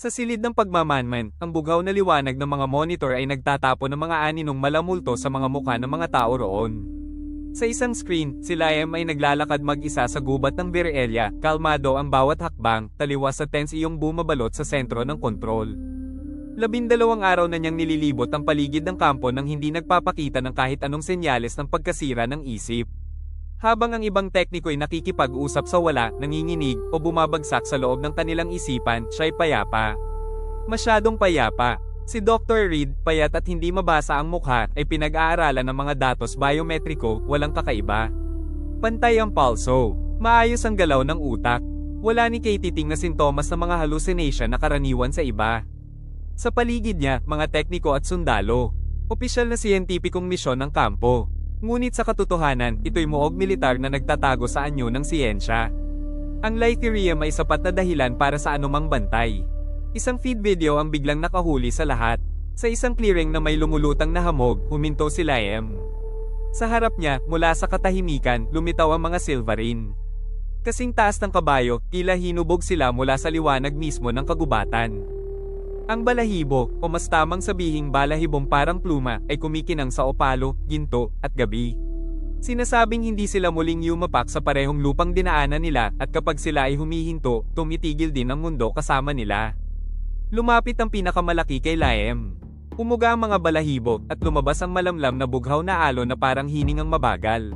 Sa silid ng pagmamanman, ang bughaw na liwanag ng mga monitor ay nagtatapo ng mga aninong malamulto sa mga mukha ng mga tao roon. Sa isang screen, si Liam ay naglalakad mag-isa sa gubat ng Virelia, kalmado ang bawat hakbang, taliwas sa tense iyong bumabalot sa sentro ng kontrol. Labindalawang araw na niyang nililibot ang paligid ng kampo nang hindi nagpapakita ng kahit anong senyales ng pagkasira ng isip. Habang ang ibang tekniko ay nakikipag-usap sa wala, nanginginig, o bumabagsak sa loob ng kanilang isipan, siya'y payapa. Masyadong payapa. Si Dr. Reed, payat at hindi mabasa ang mukha, ay pinag-aaralan ng mga datos biometriko, walang kakaiba. Pantay ang pulso. Maayos ang galaw ng utak. Wala ni Katie Ting na sintomas ng mga hallucination na karaniwan sa iba. Sa paligid niya, mga tekniko at sundalo. Opisyal na siyentipikong misyon ng kampo. Ngunit sa katotohanan, ito'y muog militar na nagtatago sa anyo ng siyensya. Ang Lytherium ay sapat na dahilan para sa anumang bantay. Isang feed video ang biglang nakahuli sa lahat. Sa isang clearing na may lumulutang na hamog, huminto si Liam. Sa harap niya, mula sa katahimikan, lumitaw ang mga Silverine. Kasing taas ng kabayo, tila hinubog sila mula sa liwanag mismo ng kagubatan. Ang balahibo, o mas tamang sabihing balahibong parang pluma, ay kumikinang sa opalo, ginto, at gabi. Sinasabing hindi sila muling yumapak sa parehong lupang dinaanan nila at kapag sila ay humihinto, tumitigil din ang mundo kasama nila. Lumapit ang pinakamalaki kay Laem. Umuga ang mga balahibo at lumabas ang malamlam na bughaw na alon na parang hiningang mabagal.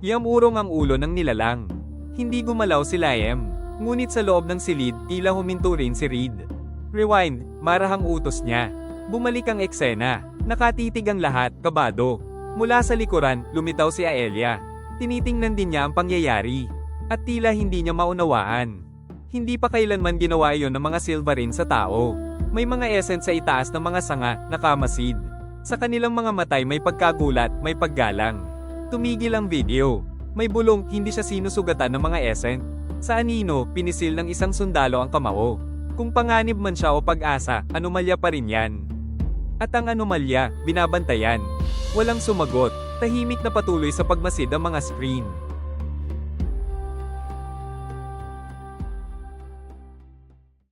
Yamurong ang ulo ng nilalang. Hindi gumalaw si Laem. Ngunit sa loob ng silid, tila huminto rin si Reed. Rewind, marahang utos niya. Bumalik ang eksena. Nakatitig ang lahat, kabado. Mula sa likuran, lumitaw si Aelia. Tinitingnan din niya ang pangyayari. At tila hindi niya maunawaan. Hindi pa kailanman ginawa iyon ng mga Silverine sa tao. May mga essence sa itaas ng mga sanga, nakamasid. Sa kanilang mga matay may pagkagulat, may paggalang. Tumigil ang video. May bulong, hindi siya sinusugatan ng mga essence. Sa anino, pinisil ng isang sundalo ang kamao. Kung panganib man siya o pag-asa, anomalya pa rin yan. At ang anomalya, binabantayan. Walang sumagot, tahimik na patuloy sa pagmasid ang mga screen.